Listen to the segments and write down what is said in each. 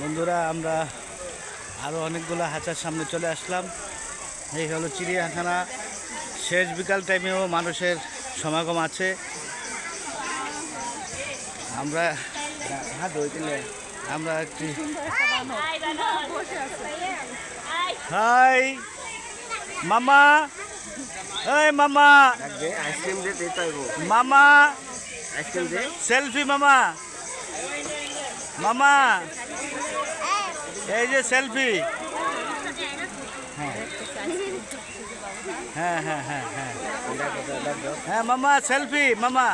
বন্ধুরা আমরা আরও অনেকগুলো হাঁচার সামনে চলে আসলাম। এই হলো চিড়িয়াখানা। শেষ বিকাল টাইমেও মানুষের সমাগম আছে। আমরা হ্যাঁ আমরা একটি হাই! মামা! এই মামা! আইসক্রিম মামা আইসক্রিম সেলফি মামা! মামা! এই যে সেলফি। হ্যাঁ হ্যাঁ হ্যাঁ হ্যাঁ হ্যাঁ। মামা, সেলফি, মামা।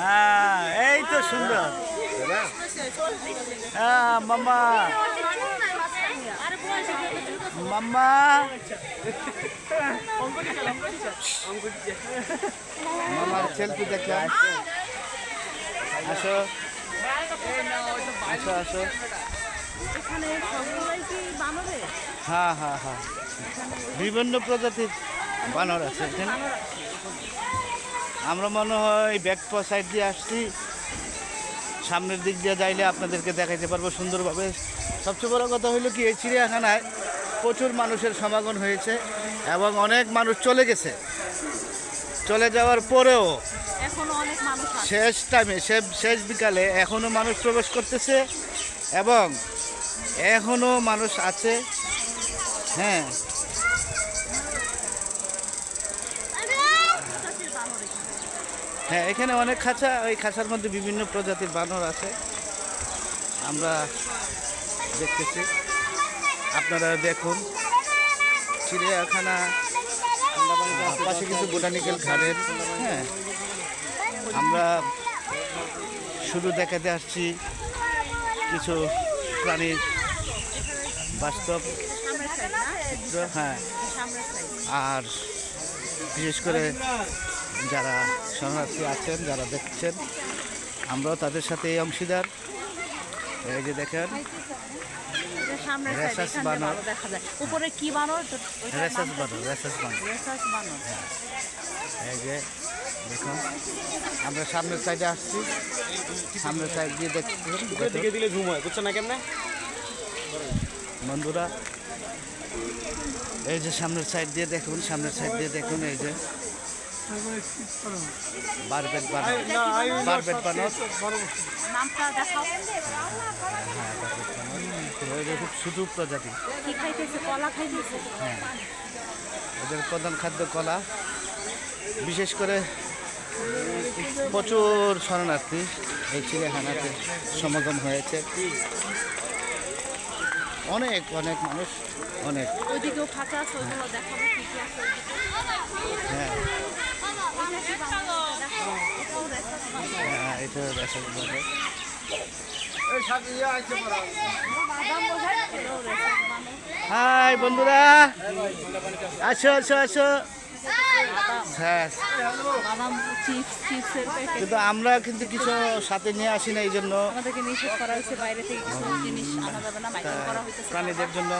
হ্যাঁ এই তো সুন্দর। হ্যাঁ মামা। মামা। মামার সেলফি দেখলাম আসো। আসো আসো। এখানে সবগুলোই কি বানরে? হ্যাঁ হ্যাঁ হ্যাঁ। বিভিন্ন প্রজাতির বানর আছে এখানে আমরা মনে হয় ব্যাক সাইড দিয়ে আসছি। সামনের দিক দিয়ে যাইলে আপনাদেরকে দেখাইতে পারব সুন্দরভাবে। সবচেয়ে বড় কথা হলো কি এই চিড়িয়াখানায় প্রচুর মানুষের সমাগম হয়েছে এবং অনেক মানুষ চলে গেছে। চলে যাওয়ার পরেও শেষ টাইমে শেষ বিকালে এখনও মানুষ প্রবেশ করতেছে এবং এখনও মানুষ আছে। হ্যাঁ। হ্যাঁ এখানে অনেক খাঁচা, ওই খাঁচার মধ্যে বিভিন্ন প্রজাতির বানর আছে। আমরা দেখতেছি। আপনারা দেখুন। চিড়িয়াখানা, পাশে কিন্তু বোটানিক্যাল গার্ডেন হ্যাঁ। আমরা শুধু দেখাতে আসছি কিছু প্রাণীর বাস্তব হ্যাঁ। আর বিশেষ করে যারা শরণার্থী আছেন যারা দেখছেন আমরাও তাদের সাথে এই অংশীদার। এই যে দেখেন রেসাস বানর। দেখা যায়। উপরে কি বানর? ওইটার রেসাস বানর রেসাস বানর। রেসাস বানর। এই যে দেখুন। আমরা সামনের সাইডে আসছি। সামনের সাইড দিয়ে দেখছি। দিকে দিলে ঝুম হয় বুঝছ না কেমনে? বন্ধুরা এই যে সামনের সাইড দিয়ে দেখুন সামনের সাইড দিয়ে দেখুন এই যে বারবেট বারবেট বানর। খুব প্রজাতি। কি খাইতেছে? কলা হ্যাঁ। ওদের প্রধান খাদ্য কলা। বিশেষ করে প্রচুর শরণার্থী এই চিড়িয়াখানাতে সমাগম হয়েছে। অনেক অনেক মানুষ অনেক। হ্যাঁ হ্যাঁ এটা হাই বন্ধুরা। আসো আসো আসো। হ্যাঁ কিন্তু আমরা কিন্তু কিছু সাথে নিয়ে আসি না এই জন্য আমাদেরকে নিষেধ করা হয়েছে বাইরে থেকে কিছু জিনিস আনা যাবে না মাইকিং করা হয়েছে প্রাণীদের জন্য।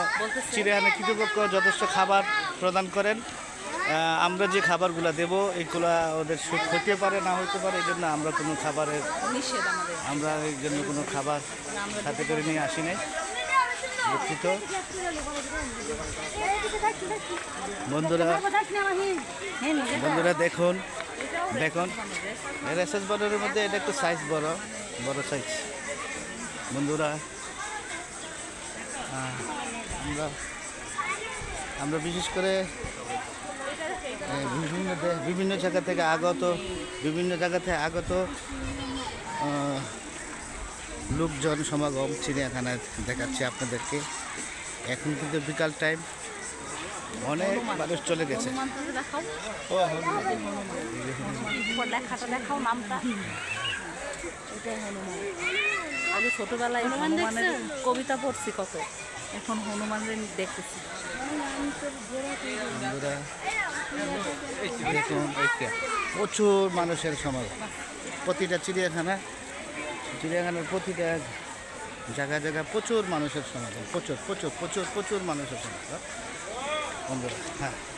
চিড়িয়াখানা কর্তৃপক্ষ যথেষ্ট খাবার প্রদান করেন। আমরা যে খাবারগুলো দেব এইগুলা ওদের সুখ হতে পারে না হতে পারে এই জন্য আমরা কোনো খাবারের আমরা এই জন্য কোনো খাবার সাথে করে নিয়ে আসি নাই। দুঃখিত বন্ধুরা বন্ধুরা দেখুন দেখুন। এর এসএস বর্ডারের মধ্যে এটা একটু সাইজ বড় বড় সাইজ বন্ধুরা আমরা আমরা বিশেষ করে বিভিন্ন বিভিন্ন জায়গা থেকে আগত, বিভিন্ন জায়গা থেকে আগত লোকজন সমাগম চিড়িয়াখানায় দেখাচ্ছি আপনাদেরকে। এখন কিন্তু বিকাল টাইম অনেক মানুষ চলে গেছে। হনুমান। হনুমান আগে ছোটবেলায় হনুমানের কবিতা পড়ছি কত এখন হনুমানের দেখতেছি প্রচুর মানুষের সমাগম। প্রতিটা চিড়িয়াখানা চিড়িয়াখানার প্রতিটা জায়গা জায়গা প্রচুর মানুষের সমাগম, প্রচুর প্রচুর প্রচুর প্রচুর মানুষের সমাগম। বন্ধুরা হ্যাঁ।